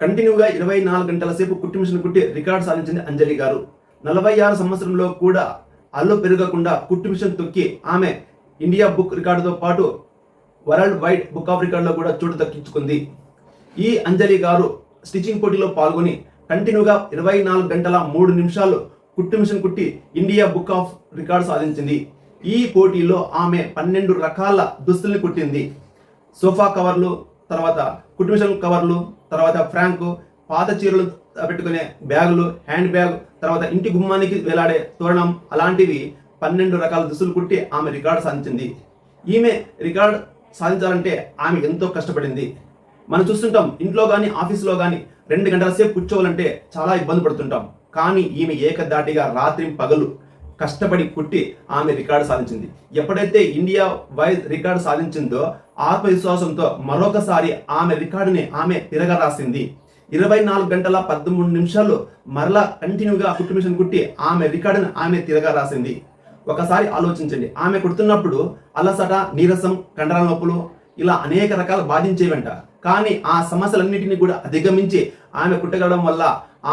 కంటిన్యూగా ఇరవై నాలుగు గంటల సేపు కుట్టి మిషన్ కుట్టి రికార్డు సాధించింది అంజలి గారు. నలభై ఆరు సంవత్సరంలో కూడా అల్లు పెరగకుండా కుట్టి మిషన్ తొక్కి ఆమె ఇండియా బుక్ రికార్డుతో పాటు వరల్డ్ వైడ్ బుక్ ఆఫ్ రికార్డులో కూడా చోటు దక్కించుకుంది. ఈ అంజలి గారు స్టిచ్చింగ్ పోటీలో పాల్గొని కంటిన్యూగా ఇరవై నాలుగు గంటల మూడు నిమిషాలు కుట్టు మిషన్ కుట్టి ఇండియా బుక్ ఆఫ్ రికార్డు సాధించింది. ఈ పోటీలో ఆమె పన్నెండు రకాల దుస్తుల్ని కుట్టింది. సోఫా కవర్లు తర్వాత కుటుంబ కవర్లు తర్వాత ఫ్రాంకు పాత చీరలు పెట్టుకునే బ్యాగులు హ్యాండ్ బ్యాగ్ తర్వాత ఇంటి గుమ్మానికి వేలాడే తోరణం అలాంటివి పన్నెండు రకాల దుస్తులు కుట్టి ఆమె రికార్డు సాధించింది. ఈమె రికార్డ్ సాధించాలంటే ఆమె ఎంతో కష్టపడింది. మనం చూస్తుంటాం ఇంట్లో కానీ ఆఫీస్లో కానీ రెండు గంటల సేపు కూర్చోవాలంటే చాలా ఇబ్బంది పడుతుంటాం. కానీ ఈమె ఏకదాటిగా రాత్రి పగలు కష్టపడి కుట్టి ఆమె రికార్డు సాధించింది. ఎప్పుడైతే ఇండియా వైజ్ రికార్డు సాధించిందో ఆత్మవిశ్వాసంతో మరొకసారి ఆమె రికార్డుని ఆమె తిరగరాసింది. ఇరవై నాలుగు గంటల పదమూడు నిమిషాలు మరలా కంటిన్యూగా కుట్టు మిషన్ కుట్టి ఆమె రికార్డుని ఆమె తిరగా రాసింది ఒకసారి ఆలోచించండి. ఆమె కుడుతున్నప్పుడు అలసట నీరసం కండరాల నొప్పులు ఇలా అనేక రకాలు బాధించేవంట. కానీ ఆ సమస్యలన్నింటినీ కూడా అధిగమించి ఆమె కుట్టగలడం వల్ల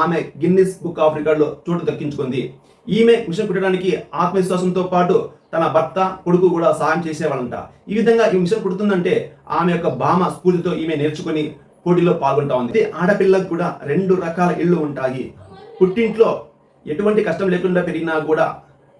ఆమె గిన్నిస్ బుక్ ఆఫ్ రికార్డులో చోటు దక్కించుకుంది. ఈమె మిషన్ కుట్టడానికి ఆత్మవిశ్వాసంతో పాటు తన భర్త కొడుకు కూడా సాయం చేసేవాళ్ళంట. ఈ విధంగా ఈ మిషన్ కుడుతుందంటే ఆమె యొక్క భామ స్ఫూర్తితో ఈమె నేర్చుకుని పోటీలో పాల్గొంటా ఉంది. ఆడపిల్లకు కూడా రెండు రకాల ఇళ్ళు ఉంటాయి. పుట్టింట్లో ఎటువంటి కష్టం లేకుండా పెరిగినా కూడా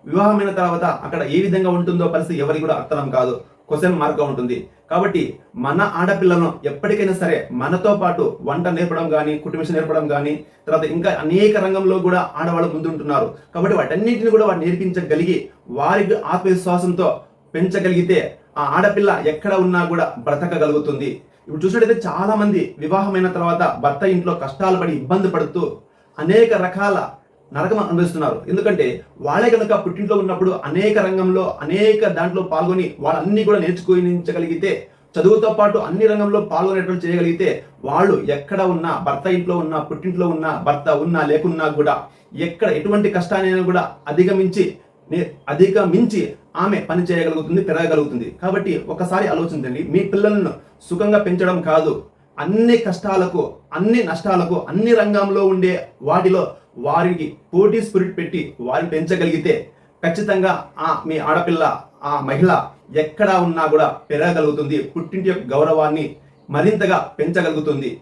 వివాహమైన తర్వాత అక్కడ ఏ విధంగా ఉంటుందో పరిస్థితి ఎవరికి కూడా అర్థం కాదు. క్వశ్చన్ మార్క్ ఉంటుంది. కాబట్టి మన ఆడపిల్లను ఎప్పటికైనా సరే మనతో పాటు వంట నేర్పడం కానీ కుటుంబ నేర్పడం కానీ తర్వాత ఇంకా అనేక రంగంలో కూడా ఆడవాళ్ళు ముందుంటున్నారు. కాబట్టి వాటన్నింటిని కూడా వారు నేర్పించగలిగి వారికి ఆత్మవిశ్వాసంతో పెంచగలిగితే ఆ ఆడపిల్ల ఎక్కడ ఉన్నా కూడా బ్రతకగలుగుతుంది. ఇప్పుడు చూసినట్టయితే చాలా మంది వివాహమైన తర్వాత భర్త ఇంట్లో కష్టాలు పడి ఇబ్బంది పడుతూ అనేక రకాల నరకం అనుభవిస్తున్నారు. ఎందుకంటే వాళ్ళే కనుక పుట్టింట్లో ఉన్నప్పుడు అనేక రంగంలో అనేక దాంట్లో పాల్గొని వాళ్ళన్నీ కూడా నేర్చుకోనించగలిగితే చదువుతో పాటు అన్ని రంగంలో పాల్గొనేటువంటి చేయగలిగితే వాళ్ళు ఎక్కడ ఉన్నా భర్త ఇంట్లో ఉన్నా పుట్టింట్లో ఉన్నా భర్త ఉన్నా లేకున్నా కూడా ఎక్కడ ఎటువంటి కష్టాన్ని కూడా అధిగమించి నే- అధిగమించి ఆమె పని చేయగలుగుతుంది పెరగగలుగుతుంది. కాబట్టి ఒకసారి ఆలోచించండి మీ పిల్లలను సుఖంగా పెంచడం కాదు. అన్ని కష్టాలకు అన్ని నష్టాలకు అన్ని రంగంలో ఉండే వాటిలో వారికి పోటీ స్పిరిట్ పెట్టి వారిని పెంచగలిగితే ఖచ్చితంగా ఆ మీ ఆడపిల్ల ఆ మహిళ ఎక్కడ ఉన్నా కూడా పెరగగలుగుతుంది. పుట్టింటి యొక్క గౌరవాన్ని మరింతగా పెంచగలుగుతుంది.